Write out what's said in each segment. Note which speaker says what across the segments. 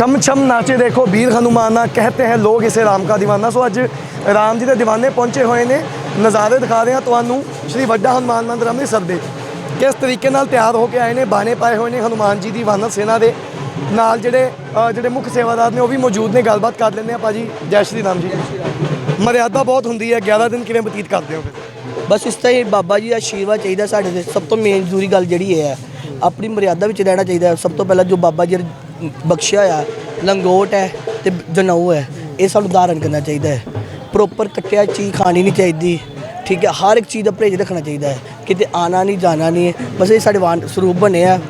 Speaker 1: ਛਮ ਛਮ ਨਾਚੇ ਦੇਖੋ, ਵੀਰ ਹਨੂਮਾਨਾ ਕਹਤੇ ਹੈ, ਲੋਕ ਇਸੇ ਰਾਮ ਕਾ ਦੀਵਾਨਾ। ਸੋ ਅੱਜ ਰਾਮ ਜੀ ਦੇ ਦੀਵਾਨੇ ਪਹੁੰਚੇ ਹੋਏ ਨੇ। ਨਜ਼ਾਰੇ ਦਿਖਾ ਰਹੇ ਹਾਂ ਤੁਹਾਨੂੰ, ਸ਼੍ਰੀ ਵੱਡਾ ਹਨੂਮਾਨ ਮੰਦਿਰ ਅੰਮ੍ਰਿਤਸਰ ਦੇ। ਕਿਸ ਤਰੀਕੇ ਨਾਲ ਤਿਆਰ ਹੋ ਕੇ ਆਏ ਨੇ, ਬਾਣੇ ਪਾਏ ਹੋਏ ਨੇ ਹਨੂਮਾਨ ਜੀ ਦੀ ਵਾਨਰ ਸੇਨਾ ਦੇ। ਨਾਲ ਜਿਹੜੇ ਜਿਹੜੇ ਮੁੱਖ ਸੇਵਾਦਾਰ ਨੇ, ਉਹ ਵੀ ਮੌਜੂਦ ਨੇ, ਗੱਲਬਾਤ ਕਰ ਲੈਂਦੇ ਆ ਭਾਜੀ। ਜੈ ਸ਼੍ਰੀ ਰਾਮ ਜੀ। ਮਰਿਆਦਾ ਬਹੁਤ ਹੁੰਦੀ ਹੈ 11 ਦਿਨ ਕਿਵੇਂ ਬਤੀਤ ਕਰਦੇ ਹੋ ਫਿਰ?
Speaker 2: ਬਸ ਇਸ ਤਰ੍ਹਾਂ ਹੀ, ਬਾਬਾ ਜੀ ਦਾ ਆਸ਼ੀਰਵਾਦ ਚਾਹੀਦਾ ਸਾਡੇ ਤੇ। ਸਭ ਤੋਂ ਮੇਨ ਜ਼ਰੂਰੀ ਗੱਲ ਜਿਹੜੀ ਇਹ ਹੈ, ਆਪਣੀ ਮਰਿਆਦਾ ਵਿੱਚ ਰਹਿਣਾ ਚਾਹੀਦਾ ਸਭ ਤੋਂ ਪਹਿਲਾਂ ਜੋ ਬਾਬਾ ਜੀ ਬਖਸ਼ਿਆ ਆ, ਲੰਗੋਟ ਹੈ ਤੇ ਜਨਊ ਹੈ। ਇਹ ਸਾਨੂੰ ਧਾਰਨ ਕਰਨਾ ਚਾਹੀਦਾ ਹੈ। ਪ੍ਰੋਪਰ ਕੱਟਿਆ ਚੀਜ਼ ਖਾਣੀ ਨਹੀਂ ਚਾਹੀਦੀ। ਠੀਕ ਹੈ, ਹਰ ਇੱਕ ਚੀਜ਼ ਦਾ ਪਰਹੇਜ਼ ਰੱਖਣਾ ਚਾਹੀਦਾ ਹੈ। ਕਿਤੇ ਆਣਾ ਨਹੀਂ, ਜਾਣਾ ਨਹੀਂ ਬਸ ਇਹ ਸਾਡੇ ਵਾਨ ਸਰੂਪ ਬਣੇ ਆ।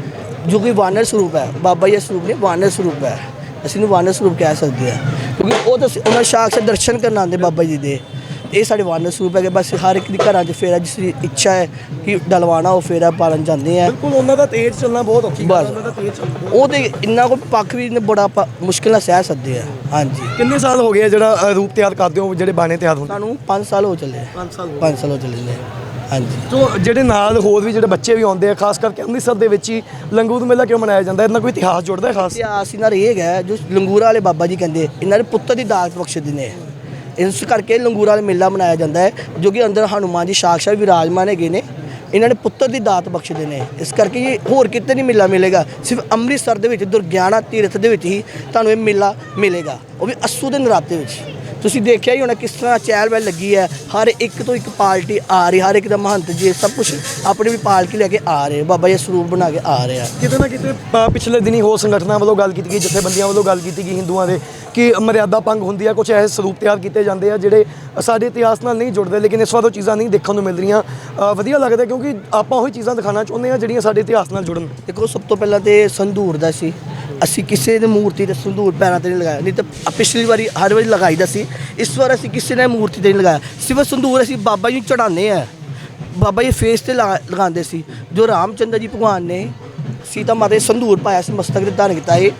Speaker 2: ਜੋ ਕਿ ਵਾਨਰ ਸਰੂਪ ਹੈ। ਬਾਬਾ ਜੀ ਦਾ ਸਰੂਪ ਨਹੀਂ, ਵਾਨਰ ਸਰੂਪ ਹੈ। ਅਸੀਂ ਨੂੰ ਵਾਨਰ ਸਰੂਪ ਕਹਿ ਸਕਦੇ ਹਾਂ। ਕਿਉਂਕਿ ਉਹ ਤਾਂ ਅਸੀਂ- ਉਹਨਾਂ ਸਾਖਸ਼ਾਤ ਦਰਸ਼ਨ ਕਰਨ ਆਉਂਦੇ ਬਾਬਾ ਜੀ ਦੇ। ਇਹ ਸਾਡੇ ਵਾਨਰ ਸਰੂਪ ਹੈਗੇ ਬਸ ਹਰ ਇੱਕ ਦੀ ਘਰਾਂ 'ਚ ਫੇਰਾ ਜਿਸ ਦੀ ਇੱਛਾ ਹੈ ਕਿ ਡਲਵਾਣਾ ਉਹ ਫੇਰਾ ਪਾਲਣ ਜਾਂਦੇ ਆ
Speaker 1: ਬਿਲਕੁਲ ਉਹਨਾਂ ਦਾ ਤੇਜ਼ ਚੱਲਣਾ ਬਹੁਤ ਔਖੀ ਗੱਲ ਹੈ,
Speaker 2: ਬਸ।
Speaker 1: ਉਹਨਾਂ ਦਾ ਤੇਜ਼ ਚੱਲਣਾ
Speaker 2: ਉਹ ਤੇ ਇੰਨਾ ਕੋਈ ਪੱਖ ਵੀ ਨੇ ਬੜਾ ਮੁਸ਼ਕਿਲ ਨਾਲ ਸਹਿ ਸਕਦੇ ਆ ਹਾਂਜੀ।
Speaker 1: ਕਿੰਨੇ ਸਾਲ ਹੋ ਗਏ ਆ ਜਿਹੜਾ ਅ, ਰੂਪ ਤਿਆਰ ਕਰਦੇ ਹੋ ਜਿਹੜੇ ਬਾਣੇ ਤਿਆਰ ਹੁੰਦੇ?
Speaker 2: ਸਾਨੂੰ 5 ਸਾਲ ਹੋ ਚੱਲੇ
Speaker 1: 5 ਸਾਲ
Speaker 2: 5 ਸਾਲ ਹੋ ਚੱਲੇ ਨੇ। ਹਾਂਜੀ।
Speaker 1: ਸੋ ਜਿਹੜੇ ਨਾਲ ਹੋਰ ਵੀ ਜਿਹੜੇ ਬੱਚੇ ਵੀ ਆਉਂਦੇ ਆ ਖਾਸ ਕਰਕੇ ਅੰਮ੍ਰਿਤਸਰ ਦੇ ਵਿੱਚ ਹੀ ਲੰਗੂਰ ਮੇਲਾ ਕਿਉਂ ਮਨਾਇਆ ਜਾਂਦਾ? ਇਹਨਾਂ ਕੋਈ ਇਤਿਹਾਸ ਜੁੜਦਾ ਹੈ ਖਾਸ?
Speaker 2: ਇਤਿਹਾਸ ਇਹਨਾਂ ਦਾ ਇਹ ਹੈਗਾ ਜੋ ਲੰਗੂਰਾ ਵਾਲੇ ਬਾਬਾ ਜੀ ਕਹਿੰਦੇ ਇਹਨਾਂ ਦੇ ਪੁੱਤਰ ਦੀ ਦਾਤ ਬਖਸ਼ਦੇ ਨੇ। ਇਸ ਕਰਕੇ ਲੰਗੂਰਾ ਵਾਲਾ ਮੇਲਾ ਮਨਾਇਆ ਜਾਂਦਾ ਹੈ, ਜੋ ਕਿ ਅੰਦਰ ਹਨੂਮਾਨ ਜੀ ਸਾਕਸ਼ਾਤ ਵਿਰਾਜਮਾਨ ਹੈਗੇ ਨੇ। ਇਹਨਾਂ ਨੇ ਪੁੱਤਰ ਦੀ ਦਾਤ ਬਖਸ਼ਦੇ ਨੇ। ਇਸ ਕਰਕੇ ਇਹ ਹੋਰ ਕਿਤੇ ਨਹੀਂ ਮੇਲਾ ਮਿਲੇਗਾ, ਸਿਰਫ ਅੰਮ੍ਰਿਤਸਰ ਦੇ ਵਿੱਚ, ਦੁਰਗਿਆਣਾ ਤੀਰਥ ਦੇ ਵਿੱਚ ਹੀ ਤੁਹਾਨੂੰ ਇਹ ਮੇਲਾ ਮਿਲੇਗਾ। ਉਹ ਵੀ ਅੱਸੂ ਦੇ ਨਰਾਤੇ ਵਿੱਚ। ਤੁਸੀਂ ਦੇਖਿਆ ਹੀ ਹੋਣਾ ਕਿਸ ਤਰ੍ਹਾਂ ਚਹਿਲ ਪਹਿਲ ਲੱਗੀ ਹੈ। ਹਰ ਇੱਕ ਤੋਂ ਇੱਕ ਪਾਰਟੀ ਆ ਰਹੀ ਹਰ ਇੱਕ ਦਾ ਮਹੰਤ ਜੀ ਸਭ ਕੁਝ ਆਪਣੀ ਵੀ ਪਾਲਕੀ ਲੈ ਕੇ ਆ ਰਹੇ ਬਾਬਾ ਜੀ ਸਰੂਪ ਬਣਾ ਕੇ ਆ ਰਹੇ ਆ।
Speaker 1: ਕਿਤੇ ਨਾ ਕਿਤੇ ਅ, ਪਿਛਲੇ ਦਿਨੀ ਹੋਰ ਸੰਗਠਨਾਂ ਵੱਲੋਂ ਗੱਲ ਕੀਤੀ ਗਈ ਜਥੇਬੰਦੀਆਂ ਵੱਲੋਂ ਗੱਲ ਕੀਤੀ ਗਈ ਹਿੰਦੂਆਂ ਦੇ ਕਿ ਮਰਿਆਦਾ ਭੰਗ ਹੁੰਦੀ ਹੈ ਕੁਝ ਐਸੇ ਸਰੂਪ ਤਿਆਰ ਕੀਤੇ ਜਾਂਦੇ ਆ ਜਿਹੜੇ ਸਾਡੇ ਇਤਿਹਾਸ ਨਾਲ ਨਹੀਂ ਜੁੜਦੇ ਲੇਕਿਨ ਇਸ ਵਾਰ ਉਹ ਚੀਜ਼ਾਂ ਨਹੀਂ ਦੇਖਣ ਨੂੰ ਮਿਲ ਰਹੀਆਂ। ਅ, ਵਧੀਆ ਲੱਗਦਾ ਕਿਉਂਕਿ ਆਪਾਂ ਉਹੀ ਚੀਜ਼ਾਂ ਦਿਖਾਉਣਾ ਚਾਹੁੰਦੇ ਆ ਜਿਹੜੀਆਂ ਸਾਡੇ ਇਤਿਹਾਸ ਨਾਲ ਜੁੜਨ।
Speaker 2: ਦੇਖੋ ਸਭ ਤੋਂ ਪਹਿਲਾਂ ਤੇ ਸੰਧੂਰ ਦਾ ਸੀ। ਅਸੀਂ ਕਿਸੇ ਦੀ ਮੂਰਤੀ ਤੇ ਸੰਧੂਰ ਪੈਰਾਂ ਤੇ ਨਹੀਂ ਲਗਾਇਆ। ਨਹੀਂ ਤਾਂ ਅ- ਪਿਛਲੀ ਵਾਰੀ ਹਰ ਵਾਰੀ ਲਗਾਈਦਾ ਸੀ। ਇਸ ਵਾਰ ਅਸੀਂ ਕਿਸੇ ਨੇ ਮੂਰਤੀ ਤੇ ਨਹੀਂ ਲਗਾਇਆ। ਸਿਰਫ ਸੰਧੂਰ ਅਸੀਂ ਬਾਬਾ ਜੀ ਨੂੰ ਚੜਾਉਂਦੇ ਆ ਬਾਬਾ ਜੀ ਫੇਸ ਤੇ ਲਗਾ- ਲਗਾਉਂਦੇ ਸੀ। ਜੋ ਰਾਮਚੰਦਰ ਜੀ ਭਗਵਾਨ ਨੇ ਸੀਤਾ ਮਾਤਾ ਜੀ ਸੰਧੂਰ ਪਾਇਆ ਸੀ, ਮਸਤਕ ਤੇ ਧਾਰਨ ਕੀਤਾ ਇਹ।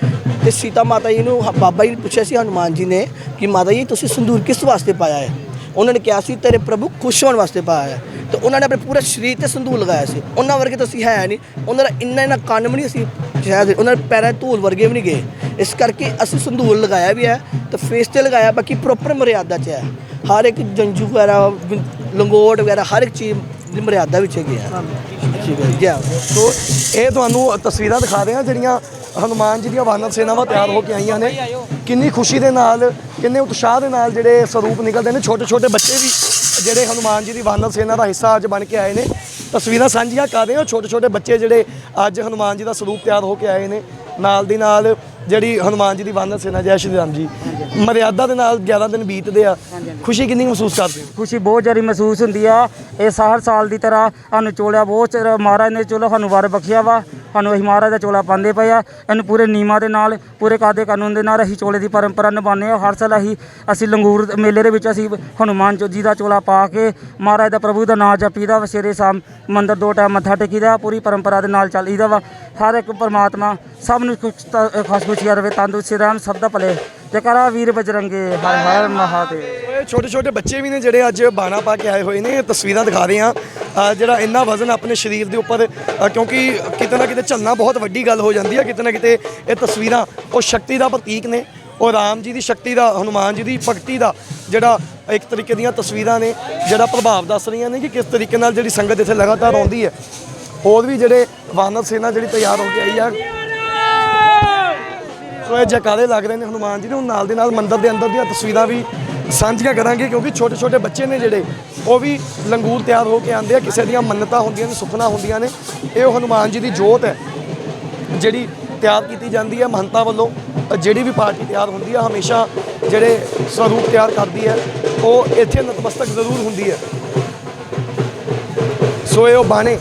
Speaker 2: ਤੇ ਸੀਤਾ ਮਾਤਾ ਜੀ ਨੂੰ ਹ- ਬਾਬਾ ਜੀ ਨੇ ਪੁੱਛਿਆ ਸੀ, ਹਨੂਮਾਨ ਜੀ ਨੇ ਕਿ ਮਾਤਾ ਜੀ, ਤੁਸੀਂ ਸੰਧੂਰ ਕਿਸ ਵਾਸਤੇ ਪਾਇਆ ਹੈ? ਉਹਨਾਂ ਨੇ ਕਿਹਾ ਸੀ, ਤੇਰੇ ਪ੍ਰਭੂ ਖੁਸ਼ ਹੋਣ ਵਾਸਤੇ ਪਾਇਆ ਹੈ। ਤੇ ਉਹਨਾਂ ਨੇ ਆਪਣੇ ਪੂਰੇ ਸਰੀਰ ਤੇ ਸੰਧੂਰ ਲਗਾਇਆ ਸੀ। ਉਹਨਾਂ ਵਰਗੇ ਤਾਂ ਅਸੀਂ ਹੈ ਨਹੀਂ। ਉਹਨਾਂ ਦਾ ਇੰਨਾ ਇੰਨਾ ਕੰਨ ਵੀ ਨਹੀਂ ਅਸੀਂ ਸ਼ਾਇਦ ਉਹਨਾਂ ਦੇ ਪੈਰਾਂ ਧੂਲ ਵਰਗੇ ਵੀ ਨਹੀਂ ਗਏ। ਇਸ ਕਰਕੇ ਅਸੀਂ ਸੰਧੂਰ ਲਗਾਇਆ ਵੀ ਹੈ ਤੇ ਫੇਸ ਤੇ ਲਗਾਇਆ, ਬਾਕੀ ਪ੍ਰੋਪਰ ਮਰਿਆਦਾ 'ਚ ਹੈ। ਹਰ ਇੱਕ ਜੰਜੂ ਵਗੈਰਾ ਲੰਗੋਟ ਵਗੈਰਾ, ਹਰ ਇੱਕ ਚੀਜ਼ ਦੀ ਮਰਿਆਦਾ ਵਿੱਚ ਹੈਗੀ ਹੈ। ਠੀਕ ਹੈ। ਜੀ
Speaker 1: ਸੋ ਇਹ ਤੁਹਾਨੂੰ ਤਸਵੀਰਾਂ ਦਿਖਾ ਰਹੇ ਹਾਂ, ਜਿਹੜੀਆਂ ਹਨੂਮਾਨ ਜੀ ਦੀਆਂ ਵਾਨਰ ਸੇਨਾਵਾਂ ਤਿਆਰ ਹੋ ਕੇ ਆਈਆਂ ਨੇ। ਕਿੰਨੀ ਖੁਸ਼ੀ ਦੇ ਨਾਲ, ਕਿੰਨੇ ਉਤਸ਼ਾਹ ਦੇ ਨਾਲ ਜਿਹੜੇ ਸਰੂਪ ਨਿਕਲਦੇ ਨੇ। ਛੋਟੇ ਛੋਟੇ ਬੱਚੇ ਵੀ ਜਿਹੜੇ ਹਨੂਮਾਨ ਜੀ ਦੀ ਵਾਨਰ ਸੇਨਾ ਦਾ ਹਿੱਸਾ ਅੱਜ ਬਣ ਕੇ ਆਏ ਨੇ। ਤਸਵੀਰਾਂ ਸਾਂਝੀਆਂ ਕਰ ਰਹੇ ਹਾਂ। ਛੋਟੇ ਛੋਟੇ ਬੱਚੇ ਜਿਹੜੇ ਅੱਜ ਹਨੂਮਾਨ ਜੀ ਦਾ ਸਰੂਪ ਤਿਆਰ ਹੋ ਕੇ ਆਏ ਨੇ। ਨਾਲ ਦੀ ਨਾਲ ਜਿਹੜੀ ਹਨੂਮਾਨ ਜੀ ਦੀ ਵਾਨਰ ਸੇਨਾ, ਜੈ ਸ਼੍ਰੀ ਰਾਮ ਜੀ, ਮਰਿਆਦਾ ਦੇ ਨਾਲ 11 ਦਿਨ ਬੀਤਦੇ ਆ। ਖੁਸ਼ੀ ਕਿੰਨੀ ਮਹਿਸੂਸ ਕਰਦੇ ਹੋ?
Speaker 3: ਖੁਸ਼ੀ ਬਹੁਤ ਜ਼ਿਆਦਾ ਮਹਿਸੂਸ ਹੁੰਦੀ ਆ। ਇਹ ਹਰ ਸਾਲ ਦੀ ਤਰ੍ਹਾਂ ਸਾਨੂੰ ਚੋਲਿਆ ਬਹੁਤ ਮਹਾਰਾਜ ਨੇ ਚਲੋ ਸਾਨੂੰ ਵਾਰ ਬਖਸ਼ਿਆ ਵਾ। ਸਾਨੂੰ ਅਸੀਂ ਮਹਾਰਾਜ ਦਾ ਚੋਲਾ ਪਾਉਂਦੇ ਪਏ ਆ। ਇਹਨੂੰ ਪੂਰੇ ਨੀਮਾਂ ਦੇ ਨਾਲ, ਪੂਰੇ ਕਾਦੇ ਕਾਨੂੰਨ ਦੇ ਨਾਲ ਅਸੀਂ ਚੋਲੇ ਦੀ ਪਰੰਪਰਾ ਨਿਭਾਉਂਦੇ ਆ ਹਰ ਸਾਲ ਅਸੀਂ ਅਸੀਂ ਲੰਗੂਰ ਮੇਲੇ ਦੇ ਵਿੱਚ ਅਸੀਂ ਹਨੂਮਾਨ ਜੀ ਦਾ ਚੋਲਾ ਪਾ ਕੇ ਮਹਾਰਾਜ ਦਾ ਪ੍ਰਭੂ ਦਾ ਨਾਮ ਜਪੀਦਾ ਵਾ। ਸਵੇਰੇ ਸ਼ਾਮ ਮੰਦਰ ਦੋ ਟਾਈਮ ਮੱਥਾ ਟੇਕੀਦਾ, ਪੂਰੀ ਪਰੰਪਰਾ ਦੇ ਨਾਲ ਚੱਲੀਦਾ ਵਾ। ਹਰ ਇੱਕ ਪਰਮਾਤਮਾ ਸਭ ਨੂੰ ਖੁਸ਼ ਤ- ਖੁਸ਼ ਖੁਸ਼ੀਆਂ ਰਵੇ ਤੰਦਰੁਸਤੀ ਰਹਿਣ, ਸਭ ਦਾ ਭਲੇ ਜਕਰਾ ਵੀਰ ਬਜਰੰਗੇ ਹਰ ਹਰ ਮਹਾਦੇਵ।
Speaker 1: ਇਹ ਛੋਟੇ ਛੋਟੇ ਬੱਚੇ ਵੀ ਨੇ ਜਿਹੜੇ ਅੱਜ ਬਾਣਾ ਪਾ ਕੇ ਆਏ ਹੋਏ ਨੇ ਇਹ ਤਸਵੀਰਾਂ ਦਿਖਾ ਰਹੇ ਆ ਅ, ਜਿਹੜਾ ਇੰਨਾ ਵਜ਼ਨ ਆਪਣੇ ਸਰੀਰ ਦੇ ਉੱਪਰ ਅ, ਕਿਉਂਕਿ ਕਿਤੇ ਨਾ ਕਿਤੇ ਝੱਲਣਾ ਬਹੁਤ ਵੱਡੀ ਗੱਲ ਹੋ ਜਾਂਦੀ ਹੈ ਕਿਤੇ ਨਾ ਕਿਤੇ ਇਹ ਤਸਵੀਰਾਂ ਉਹ ਸ਼ਕਤੀ ਦਾ ਪ੍ਰਤੀਕ ਨੇ। ਉਹ ਰਾਮ ਜੀ ਦੀ ਸ਼ਕਤੀ ਦਾ ਹਨੂਮਾਨ ਜੀ ਦੀ ਭਗਤੀ ਦਾ ਜਿਹੜਾ ਇੱਕ ਤਰੀਕੇ ਦੀਆਂ ਤਸਵੀਰਾਂ ਨੇ ਜਿਹੜਾ ਪ੍ਰਭਾਵ ਦੱਸ ਰਹੀਆਂ ਨੇ ਕਿ ਕਿਸ ਤਰੀਕੇ ਨਾਲ ਜਿਹੜੀ ਸੰਗਤ ਇੱਥੇ ਲਗਾਤਾਰ ਆਉਂਦੀ ਹੈ। ਹੋਰ ਵੀ ਜਿਹੜੇ ਵਾਨਰ ਸੇਨਾ ਜਿਹੜੀ ਤਿਆਰ ਹੋ ਕੇ ਆਈ ਆ ਸੋ ਜਕਾਰੇ ਲੱਗ ਰਹੇ ਨੇ? ਹਨੂਮਾਨ ਜੀ ਦੇ ਹੁਣ ਨਾਲ ਦੇ ਨਾਲ ਮੰਦਿਰ ਦੇ ਅੰਦਰ ਦੀਆਂ ਤਸਵੀਰਾਂ ਵੀ ਸਾਂਝੀਆਂ ਕਰਾਂਗੇ ਕਿਉਂਕਿ ਛੋਟੇ ਛੋਟੇ ਬੱਚੇ ਨੇ ਜਿਹੜੇ, ਉਹ ਵੀ ਲੰਗੂਰ ਤਿਆਰ ਹੋ ਕੇ ਆਉਂਦੇ ਆ, ਕਿਸੇ ਦੀਆਂ ਮੰਨਤਾਂ ਹੁੰਦੀਆਂ ਨੇ, ਸੁਪਨਾ ਹੁੰਦੀਆਂ ਨੇ। ਇਹ ਉਹ ਹਨੂਮਾਨ ਜੀ ਦੀ ਜੋਤ ਹੈ, ਜਿਹੜੀ ਤਿਆਰ ਕੀਤੀ ਜਾਂਦੀ ਹੈ ਮਹੰਤਾਂ ਵੱਲੋਂ, ਜਿਹੜੀ ਵੀ ਪਾਰਟੀ ਤਿਆਰ ਹੁੰਦੀ ਹੈ ਹਮੇਸ਼ਾ ਜਿਹੜੇ ਸਰੂਪ ਤਿਆਰ ਕਰਦੀ ਹੈ, ਉਹ ਇੱਥੇ ਨਤਮਸਤਕ ਜ਼ਰੂਰ ਹੁੰਦੀ ਹੈ। ਸੋ ਇਹ ਉਹ ਬਾਣੇ,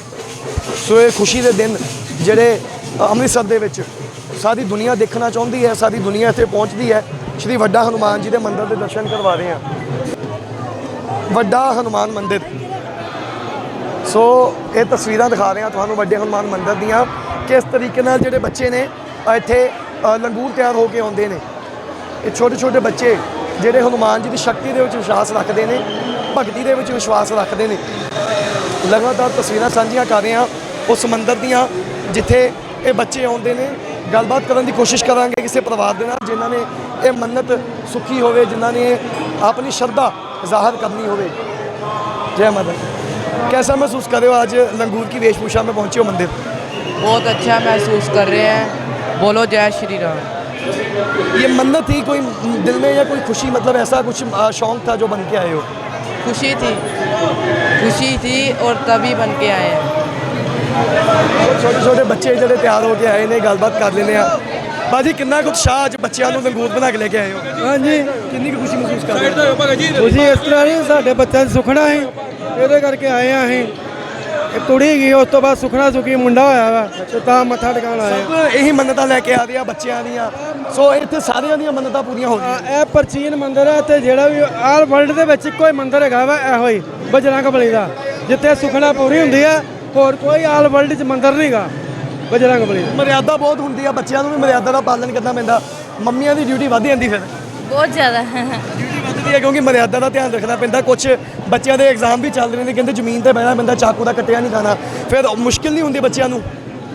Speaker 1: ਸੋ ਇਹ ਖੁਸ਼ੀ ਦੇ ਦਿਨ ਜਿਹੜੇ ਅੰਮ੍ਰਿਤਸਰ ਦੇ ਵਿੱਚ ਸਾਰੀ ਦੁਨੀਆ ਦੇਖਣਾ ਚਾਹੁੰਦੀ ਹੈ, ਸਾਰੀ ਦੁਨੀਆ ਇੱਥੇ ਪਹੁੰਚਦੀ ਹੈ। ਸ਼੍ਰੀ ਵੱਡਾ ਹਨੂਮਾਨ ਜੀ ਦੇ ਮੰਦਿਰ ਦੇ ਦਰਸ਼ਨ ਕਰਵਾ ਰਹੇ ਹਾਂ। ਵੱਡਾ ਹਨੂਮਾਨ ਮੰਦਿਰ। ਸੋ ਇਹ ਤਸਵੀਰਾਂ ਦਿਖਾ ਰਹੇ ਹਾਂ ਤੁਹਾਨੂੰ ਵੱਡੇ ਹਨੂਮਾਨ ਮੰਦਿਰ ਦੀਆਂ। ਕਿਸ ਤਰੀਕੇ ਨਾਲ ਜਿਹੜੇ ਬੱਚੇ ਨੇ ਇੱਥੇ ਲੰਗੂਰ ਤਿਆਰ ਹੋ ਕੇ ਆਉਂਦੇ ਨੇ। ਇਹ ਛੋਟੇ ਛੋਟੇ ਬੱਚੇ ਜਿਹੜੇ ਹਨੂਮਾਨ ਜੀ ਦੀ ਸ਼ਕਤੀ ਦੇ ਵਿੱਚ ਵਿਸ਼ਵਾਸ ਰੱਖਦੇ ਨੇ, ਭਗਤੀ ਦੇ ਵਿੱਚ ਵਿਸ਼ਵਾਸ ਰੱਖਦੇ ਨੇ। ਲਗਾਤਾਰ ਤਸਵੀਰਾਂ ਸਾਂਝੀਆਂ ਕਰ ਰਹੇ ਹਾਂ ਉਸ ਮੰਦਿਰ ਦੀਆਂ, ਜਿੱਥੇ ਇਹ ਬੱਚੇ ਆਉਂਦੇ ਨੇ। ਗੱਲਬਾਤ ਕਰਨ ਦੀ ਕੋਸ਼ਿਸ਼ ਕਰਾਂਗੇ ਕਿਸੇ ਪਰਿਵਾਰ ਦੇ ਨਾਲ ਜਿਨ੍ਹਾਂ ਨੇ ਇਹ ਮੰਨਤ ਸੁਖੀ ਹੋਵੇ ਜਿਨ੍ਹਾਂ ਨੇ ਆਪਣੀ ਸ਼ਰਧਾ ਜ਼ਾਹਰ ਕਰਨੀ ਹੋਵੇ जय माता कैसा महसूस कर रहे हो आज लंगूर की वेशभूषा में पहुंचे हो मंदिर
Speaker 4: बहुत अच्छा महसूस कर रहे हैं बोलो जय श्री राम
Speaker 1: ये मन्नत थी कोई दिल में या कोई खुशी मतलब ऐसा कुछ आ, शौक था जो बन के आए हो
Speaker 4: खुशी थी खुशी थी और तभी बन के आए हैं
Speaker 1: ਛੋਟੇ ਛੋਟੇ ਬੱਚੇ ਜਿਹੜੇ ਤਿਆਰ ਹੋ ਕੇ ਆਏ ਨੇ ਗੱਲਬਾਤ ਕਰ ਲੈਂਦੇ ਆ ਬਾਜੀ ਕਿੰਨਾ ਕੁ ਉਤਸ਼ਾਹ ਅੱਜ ਬੱਚਿਆਂ ਨੂੰ ਲੰਗੂਰ ਬਣਾ ਕੇ ਲੈ ਕੇ ਆਏ ਹੋ?
Speaker 5: ਹਾਂਜੀ।
Speaker 1: ਕਿੰਨੀ ਕੁ ਖੁਸ਼ੀ ਮਹਿਸੂਸ ਕਰ ਰਹੇ ਹੋ?
Speaker 5: ਤੁਸੀਂ ਇਸ ਤਰ੍ਹਾਂ ਨਹੀਂ ਸਾਡੇ ਬੱਚਿਆਂ ਦੀ ਸੁਖਣਾ ਹੈ ਇਹਦੇ ਕਰਕੇ ਆਏ ਆ ਅਸੀਂ। ਇਹ ਕੁੜੀ ਗਈ ਉਸ ਤੋਂ ਬਾਅਦ ਸੁਖਣਾ ਸੁਖੀ ਮੁੰਡਾ ਹੋਇਆ ਵਾ ਤੇ ਤਾਂ ਮੱਥਾ ਟਿਕਾਣ ਆਏ
Speaker 1: ਸਭ ਇਹੀ ਮੰਨਤਾਂ ਲੈ ਕੇ ਆ ਰਹੇ ਆ ਬੱਚਿਆਂ ਦੀਆਂ। ਸੋ ਇੱਥੇ ਸਾਰਿਆਂ ਦੀਆਂ ਮੰਨਤਾਂ ਪੂਰੀਆਂ ਹੋ
Speaker 5: ਆ,
Speaker 1: ਰਹੀਆਂ
Speaker 5: ਇਹ ਪ੍ਰਾਚੀਨ ਮੰਦਿਰ ਹੈ ਤੇ ਜਿਹੜਾ ਵੀ ਆਲ ਵਰਲਡ ਦੇ ਵਿੱਚ ਇੱਕੋ ਹੀ ਮੰਦਿਰ ਹੈਗਾ ਵਾ ਇਹੋ ਹੀ ਬਜਰੰਗ ਬਲੀ ਦਾ ਜਿੱਥੇ ਸੁਖਣਾ ਪੂਰੀ ਹੁੰਦੀ ਹੈ ਹੋਰ ਕੋਈ ਆਲ ਵਰਲਡ 'ਚ ਮੰਦਿਰ ਨਹੀਂਗਾ ਬਜਰੰਗ ਬਲੀ ਦਾ।
Speaker 1: ਮਰਿਆਦਾ ਬਹੁਤ ਹੁੰਦੀ ਆ ਬੱਚਿਆਂ ਨੂੰ ਵੀ ਮਰਿਆਦਾ ਦਾ ਪਾਲਣ ਕਰਨਾ ਪੈਂਦਾ। ਮੰਮੀਆਂ ਦੀ ਡਿਊਟੀ ਵੱਧ ਜਾਂਦੀ ਫਿਰ।
Speaker 6: ਬਹੁਤ ਜ਼ਿਆਦਾ।
Speaker 1: ਡਿਊਟੀ ਵੱਧਦੀ ਹੈ ਕਿਉਂਕਿ ਮਰਿਆਦਾ ਦਾ ਧਿਆਨ ਰੱਖਣਾ ਪੈਂਦਾ। ਕੁਝ ਬੱਚਿਆਂ ਦੇ ਐਗਜ਼ਾਮ ਵੀ ਚੱਲ ਰਹੇ ਨੇ ਕਹਿੰਦੇ ਜ਼ਮੀਨ ਤੇ ਬਹਿਣਾ ਪੈਂਦਾ ਚਾਕੂ ਦਾ ਕੱਟਿਆ ਨਹੀਂ ਖਾਣਾ ਫਿਰ ਉਹ ਮੁਸ਼ਕਿਲ ਨਹੀਂ ਹੁੰਦੀ ਬੱਚਿਆਂ ਨੂੰ?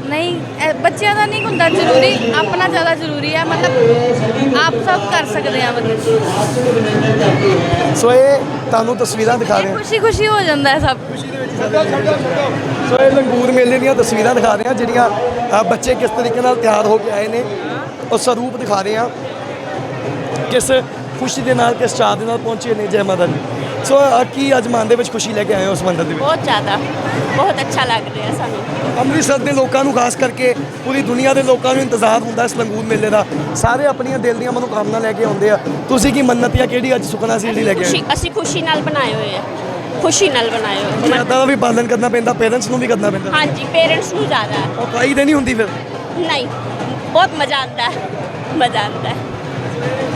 Speaker 6: ਨਹੀਂ ਇਹ ਬੱਚਿਆਂ ਦਾ ਨਹੀਂ ਹੁੰਦਾ ਜ਼ਰੂਰੀ ਆਪਣਾ ਜ਼ਿਆਦਾ ਜ਼ਰੂਰੀ ਹੈ ਮਤਲਬ ਆਪ ਸਭ ਕਰ ਸਕਦੇ ਆ ਬੰਦੇ।
Speaker 1: ਸੋ ਇਹ ਤੁਹਾਨੂੰ ਤਸਵੀਰਾਂ ਦਿਖਾ ਰਹੇ ਹਾਂ।
Speaker 6: ਖੁਸ਼ੀ ਖੁਸ਼ੀ ਹੋ ਜਾਂਦਾ ਹੈ ਸਭ।
Speaker 1: ਸੋ ਇਹ ਲੰਗੂਰ ਮੇਲੇ ਦੀਆਂ ਤਸਵੀਰਾਂ ਦਿਖਾ ਰਹੇ ਹਾਂ ਜਿਹੜੀਆਂ ਅ, ਬੱਚੇ ਕਿਸ ਤਰੀਕੇ ਨਾਲ ਤਿਆਰ ਹੋ ਕੇ ਆਏ ਨੇ ਉਹ ਸਰੂਪ ਦਿਖਾ ਰਹੇ ਹਾਂ। ਕਿਸ ਖੁਸ਼ੀ ਦੇ ਨਾਲ ਕਿਸ ਚਾਹ ਦੇ ਨਾਲ ਪਹੁੰਚੇ ਨੇ ਜੈ ਮਾਤਾ ਦੀ ਸੋ ਅ, ਕੀ ਅੱਜ ਮਨ ਦੇ ਵਿੱਚ ਖੁਸ਼ੀ ਲੈ ਕੇ ਆਏ ਹੋ ਉਸ ਮੰਦਰ ਦੇ ਵਿੱਚ?
Speaker 7: ਬਹੁਤ ਜ਼ਿਆਦਾ। ਬਹੁਤ ਅੱਛਾ ਲੱਗ ਰਿਹਾ ਸਾਨੂੰ।
Speaker 1: ਅੰਮ੍ਰਿਤਸਰ ਦੇ ਲੋਕਾਂ ਨੂੰ ਖਾਸ ਕਰਕੇ ਪੂਰੀ ਦੁਨੀਆ ਦੇ ਲੋਕਾਂ ਨੂੰ ਇੰਤਜ਼ਾਰ ਹੁੰਦਾ ਇਸ ਲੰਗੂਰ ਮੇਲੇ ਦਾ। ਸਾਰੇ ਆਪਣੀਆਂ ਦਿਲ ਦੀਆਂ ਮਨੋਕਾਮਨਾ ਲੈ ਕੇ ਆਉਂਦੇ ਆ। ਤੁਸੀਂ ਕੀ ਮੰਨਤ ਜਾਂ ਕਿਹੜੀ ਅੱਜ ਸੁਖਨਾ ਸੀ ਜਿਹੜੀ ਲੈ ਕੇ ਆਏ?
Speaker 7: ਖੁਸ਼ੀ ਅਸੀਂ ਖੁਸ਼ੀ ਨਾਲ ਬਣਾਏ ਹੋਏ ਆ। ਖੁਸ਼ੀ ਨਾਲ ਹੋਏ
Speaker 1: ਮਰਿਆਦਾ ਦਾ ਵੀ ਪਾਲਣ ਕਰਨਾ ਪੈਂਦਾ ਪੇਰੈਂਟਸ ਨੂੰ ਵੀ ਕਰਨਾ ਪੈਂਦਾ।
Speaker 7: ਹਾਂਜੀ ਪੇਰੈਂਟਸ ਨੂੰ ਜ਼ਿਆਦਾ।
Speaker 1: ਉਹ ਕਾਈ ਦੇ ਨਹੀਂ ਹੁੰਦੀ ਫਿਰ?
Speaker 7: ਨਹੀਂ ਬਹੁਤ ਮਜ਼ਾ ਆਉਂਦਾ ਹੈ ਮਜ਼ਾ ਆਉਂਦਾ। ਹੈ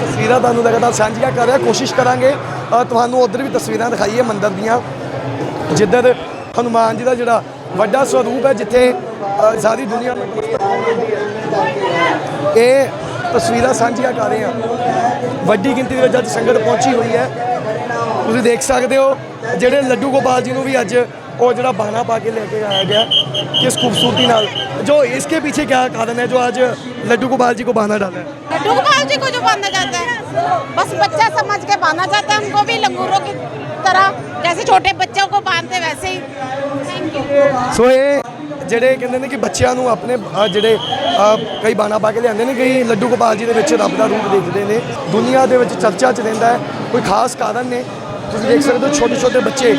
Speaker 1: ਤਸਵੀਰਾਂ ਤੁਹਾਨੂੰ ਲਗਾਤਾਰ ਸਾਂਝੀਆਂ ਕਰ ਰਿਹਾ ਕੋਸ਼ਿਸ਼ ਕਰਾਂਗੇ। ਅ, ਤੁਹਾਨੂੰ ਉਧਰ ਵੀ ਤਸਵੀਰਾਂ ਦਿਖਾਈਏ ਮੰਦਿਰ ਦੀਆਂ। ਜਿੱਧਰ ਹਨੂਮਾਨ ਜੀ ਦਾ ਜਿਹੜਾ ਵੱਡਾ ਸਰੂਪ ਹੈ ਜਿੱਥੇ ਅ, ਸਾਰੀ ਦੁਨੀਆ ਨੂੰ ਇਹ ਤਸਵੀਰਾਂ ਸਾਂਝੀਆਂ ਕਰ ਰਹੇ ਹਾਂ। ਵੱਡੀ ਗਿਣਤੀ ਦੇ ਵਿੱਚ ਅੱਜ ਸੰਗਤ ਪਹੁੰਚੀ ਹੋਈ ਹੈ। ਤੁਸੀਂ ਦੇਖ ਸਕਦੇ ਹੋ ਜਿਹੜੇ ਲੱਡੂ ਗੋਪਾਲ ਜੀ ਨੂੰ ਵੀ ਅੱਜ ਉਹ ਜਿਹੜਾ ਬਾਣਾ ਪਾ ਕੇ ਲੈ ਕੇ ਆਇਆ ਗਿਆ ਕਿਸ ਖੂਬਸੂਰਤੀ ਨਾਲ ਜੋ ਇਸਕੇ पीछे क्या कारण है जो आज लड्डू गोपाल जी को बाना डाला है
Speaker 8: लड्डू गोपाल जी को जो बांधा जाता है बस बच्चा समझ के बांधा जाता है उनको भी लंगूरों की तरह जैसे छोटे बच्चों को बांधते वैसे ही थैंक यू
Speaker 1: ਸੋ ਇਹ ਜਿਹੜੇ ਕਹਿੰਦੇ ਨੇ ਕਿ ਬੱਚਿਆਂ ਨੂੰ ਆਪਣੇ ਅ, ਜਿਹੜੇ ਅ, ਕਈ ਬਾਣਾ ਪਾ ਕੇ ਲਿਆਉਂਦੇ ਨੇ ਕਈ ਲੱਡੂ ਗੋਪਾਲ ਜੀ ਦੇ ਵਿੱਚ ਰੱਬ ਦਾ ਰੂਪ ਦੇਖਦੇ ਨੇ ਦੁਨੀਆ ਦੇ ਵਿੱਚ ਚਰਚਾ 'ਚ ਰਹਿੰਦਾ ਹੈ ਕੋਈ ਖਾਸ ਕਾਰਨ ਨੇ ਤੁਸੀਂ ਦੇਖ ਸਕਦੇ ਹੋ ਛੋਟੇ ਛੋਟੇ ਬੱਚੇ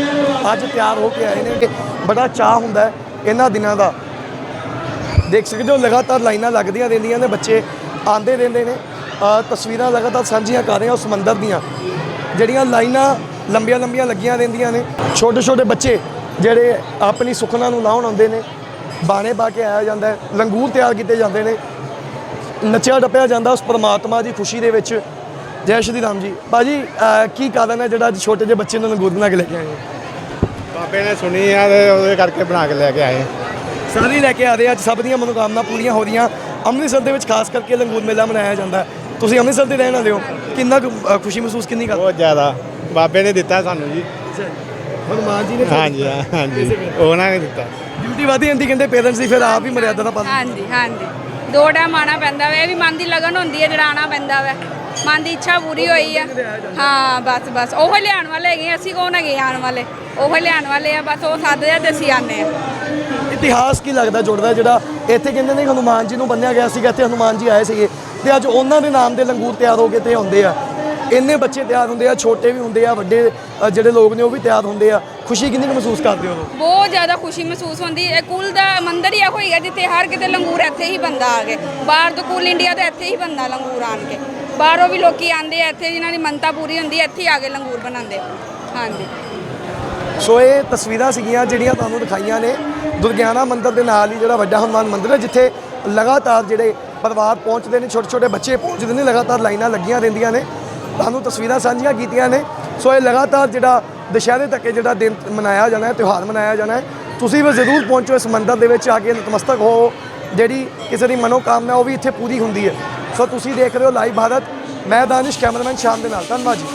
Speaker 1: ਅੱਜ ਤਿਆਰ ਹੋ ਕੇ ਆਏ ਨੇ ਕਿ ਬੜਾ ਚਾਹ ਹੁੰਦਾ ਇਹਨਾਂ ਦਿਨਾਂ ਦਾ। ਦੇਖ ਸਕਦੇ ਹੋ ਲਗਾਤਾਰ ਲਾਈਨਾਂ ਲੱਗਦੀਆਂ ਰਹਿੰਦੀਆਂ ਨੇ, ਬੱਚੇ ਆਂਦੇ ਰਹਿੰਦੇ ਨੇ। ਤਸਵੀਰਾਂ ਲਗਾਤਾਰ ਸਾਂਝੀਆਂ ਕਰ ਰਹੇ ਹਾਂ ਉਸ ਮੰਦਰ ਦੀਆਂ, ਜਿਹੜੀਆਂ ਲਾਈਨਾਂ ਲੰਬੀਆਂ ਲੰਬੀਆਂ ਲੱਗੀਆਂ ਰਹਿੰਦੀਆਂ ਨੇ। ਛੋਟੇ ਛੋਟੇ ਬੱਚੇ ਜਿਹੜੇ ਆਪਣੀ ਸੁਖਨਾ ਨੂੰ ਲਾਉਣ ਆਉਂਦੇ ਨੇ, ਬਾਣੇ ਪਾ ਕੇ ਆਇਆ ਜਾਂਦਾ ਲੰਗੂਰ ਤਿਆਰ ਕੀਤੇ ਜਾਂਦੇ ਨੇ। ਨੱਚਿਆ ਡੱਪਿਆ ਜਾਂਦਾ ਉਸ ਪਰਮਾਤਮਾ ਦੀ ਖੁਸ਼ੀ ਦੇ ਵਿੱਚ। ਜੈ ਸ਼੍ਰੀ ਰਾਮ ਜੀ। ਬਾਜੀ ਕੀ ਕਾਰਨ ਹੈ ਜਿਹੜਾ ਅੱਜ ਛੋਟੇ ਜਿਹੇ ਬੱਚੇ ਨੂੰ ਲੰਗੂਰ ਬਣਾ ਕੇ ਲੈ ਕੇ ਆਏ ਹੋ?
Speaker 9: ਬਾਬੇ ਨੇ ਸੁਣੀ ਆ ਤੇ ਉਹਦੇ ਕਰਕੇ ਬਣਾ ਕੇ ਲੈ ਕੇ ਆਏ।
Speaker 1: ਸਾਰੇ ਲੈ ਕੇ ਆ ਰਹੇ ਅੱਜ ਸਭ ਦੀਆਂ ਮਨੋਕਾਮਨਾ ਪੂਰੀਆਂ ਹੋ ਰਹੀਆਂ। ਅੰਮ੍ਰਿਤਸਰ ਦੇ ਵਿੱਚ ਖਾਸ ਕਰਕੇ ਲੰਗੂਰ ਮੇਲਾ ਮਨਾਇਆ ਜਾਂਦਾ। ਤੁਸੀਂ ਅੰਮ੍ਰਿਤਸਰ ਦੇ ਰਹਿਣ ਵਾਲੇ ਹੋ। ਕਿੰਨਾ ਖੁਸ਼ੀ ਮਹਿਸੂਸ ਕਿੰਨੀ ਕਰਦੇ
Speaker 9: ਬਹੁਤ ਜ਼ਿਆਦਾ। ਬਾਬੇ ਨੇ ਦਿੱਤਾ ਸਾਨੂੰ ਜੀ।
Speaker 1: ਹਨੂਮਾਨ ਜੀ ਨੇ
Speaker 9: ਹਾਂਜੀ ਹਾਂ, ਹਾਂਜੀ। ਉਹਨਾਂ ਨੇ ਦਿੱਤਾ।
Speaker 1: ਡਿਊਟੀ ਵਧੀ ਜਾਂਦੀ ਕਹਿੰਦੇ ਪੇਰੈਂਟਸ ਦੀ ਫਿਰ ਆਪ ਹੀ ਮਰਿਆਦਾ ਦਾ ਪਾਲਣ।
Speaker 10: ਹਾਂਜੀ ਹਾਂਜੀ। ਦੋ ਟਾਈਮ ਪੈਂਦਾ ਵਾ ਇਹ ਵੀ ਮਨ ਦੀ ਲਗਨ ਹੁੰਦੀ ਹੈ ਜਿਹੜਾ ਪੈਂਦਾ ਵਾ। ਮਨ ਦੀ ਇੱਛਾ ਪੂਰੀ ਹੋਈ ਆ। ਹਾਂ ਬਸ ਬਸ। ਉਹ ਲਿਆਉਣ ਵਾਲੇ ਹੈਗੇ ਆ, ਅਸੀਂ ਕੌਣ ਹੈਗੇ ਆਉਣ ਵਾਲੇ? ਉਹ ਲਿਆਉਣ ਵਾਲੇ ਆ। ਬਸ ਉਹ ਸੱਦਦੇ ਆ ਤੇ ਅਸੀਂ ਆਨੇ ਆ।
Speaker 1: ਇਤਿਹਾਸ ਕੀ ਲੱਗਦਾ ਜੁੜਦਾ ਜਿਹੜਾ ਇੱਥੇ ਕਹਿੰਦੇ ਨੇ ਹਨੂਮਾਨ ਜੀ ਨੂੰ ਬੰਨਿਆ ਗਿਆ ਸੀਗਾ ਇੱਥੇ ਹਨੂਮਾਨ ਜੀ ਆਏ ਸੀਗੇ ਤੇ ਅੱਜ ਉਹਨਾਂ ਦੇ ਨਾਮ ਦੇ ਲੰਗੂਰ ਤਿਆਰ ਹੋ ਕੇ ਤੇ ਆਉਂਦੇ ਆ। ਇੰਨੇ ਬੱਚੇ ਤਿਆਰ ਹੁੰਦੇ ਆ ਛੋਟੇ ਵੀ ਹੁੰਦੇ ਆ ਵੱਡੇ ਅ, ਜਿਹੜੇ ਲੋਕ ਨੇ ਉਹ ਵੀ ਤਿਆਰ ਹੁੰਦੇ ਆ। ਖੁਸ਼ੀ ਕਿੰਨੀ ਕੁ ਮਹਿਸੂਸ ਕਰਦੇ ਹੋ?
Speaker 10: ਬਹੁਤ ਜ਼ਿਆਦਾ ਖੁਸ਼ੀ ਮਹਿਸੂਸ ਹੁੰਦੀ। ਹੈ ਕੁਲ ਦਾ ਮੰਦਿਰ ਹੀ ਇਹੋ ਹੀ ਹੈ ਜਿੱਥੇ ਹਰ ਕਿਤੇ ਲੰਗੂਰ ਇੱਥੇ ਹੀ ਬੰਦਾ ਆ ਕੇ ਬਾਹਰ ਤੋਂ ਕੁਲ ਇੰਡੀਆ ਤੇ ਇੱਥੇ ਹੀ ਬੰਦਾ ਲੰਗੂਰ ਆਣ ਕੇ। ਬਾਹਰੋਂ ਵੀ ਲੋਕੀ ਆਂਦੇ ਆ ਇੱਥੇ, ਜਿਨ੍ਹਾਂ ਦੀ ਮੰਨਤਾ ਪੂਰੀ ਹੁੰਦੀ ਹੈ ਇੱਥੇ ਆ ਕੇ ਲੰਗੂਰ ਬਣਾਉਂਦੇ ਹਾਂਜੀ।
Speaker 1: ਸੋ ਇਹ ਤਸਵੀਰਾਂ ਸੀਗੀਆਂ ਜਿਹੜੀਆਂ ਤੁਹਾਨੂੰ ਦਿਖਾਈਆਂ ਨੇ। ਦੁਰਗਿਆਨਾ ਮੰਦਿਰ ਦੇ ਨਾਲ ਹੀ ਜਿਹੜਾ ਵੱਡਾ ਹਨੂਮਾਨ ਮੰਦਿਰ ਹੈ, ਜਿੱਥੇ ਲਗਾਤਾਰ ਜਿਹੜੇ ਪਰਿਵਾਰ ਪਹੁੰਚਦੇ ਨੇ ਛੋਟੇ ਛੋਟੇ ਬੱਚੇ ਪਹੁੰਚਦੇ ਨੇ, ਲਗਾਤਾਰ ਲਾਈਨਾਂ ਲੱਗੀਆਂ ਰਹਿੰਦੀਆਂ ਨੇ। ਤੁਹਾਨੂੰ ਤਸਵੀਰਾਂ ਸਾਂਝੀਆਂ ਕੀਤੀਆਂ ਨੇ। ਸੋ ਇਹ ਲਗਾਤਾਰ ਜਿਹੜਾ ਦੁਸ਼ਹਿਰੇ ਤੱਕ ਜਿਹੜਾ ਦਿਨ ਮਨਾਇਆ ਜਾਣਾ ਹੈ, ਤਿਉਹਾਰ ਮਨਾਇਆ ਜਾਣਾ ਹੈ। ਤੁਸੀਂ ਵੀ ਜ਼ਰੂਰ ਪਹੁੰਚੋ ਇਸ ਮੰਦਿਰ ਦੇ ਵਿੱਚ, ਆ ਕੇ ਨਤਮਸਤਕ ਹੋ। ਜਿਹੜੀ ਕਿਸੇ ਦੀ ਮਨੋਕਾਮਨਾ, ਉਹ ਵੀ ਇੱਥੇ ਪੂਰੀ ਹੁੰਦੀ ਹੈ। ਸੋ ਤੁਸੀਂ ਦੇਖ ਰਹੇ ਹੋ ਲਾਈਵ ਭਾਰਤ, ਮੈਂ ਦਾਨਿਸ਼, ਕੈਮਰਾਮੈਨ ਸ਼ਾਮ ਦੇ ਨਾਲ, ਧੰਨਵਾਦ ਜੀ।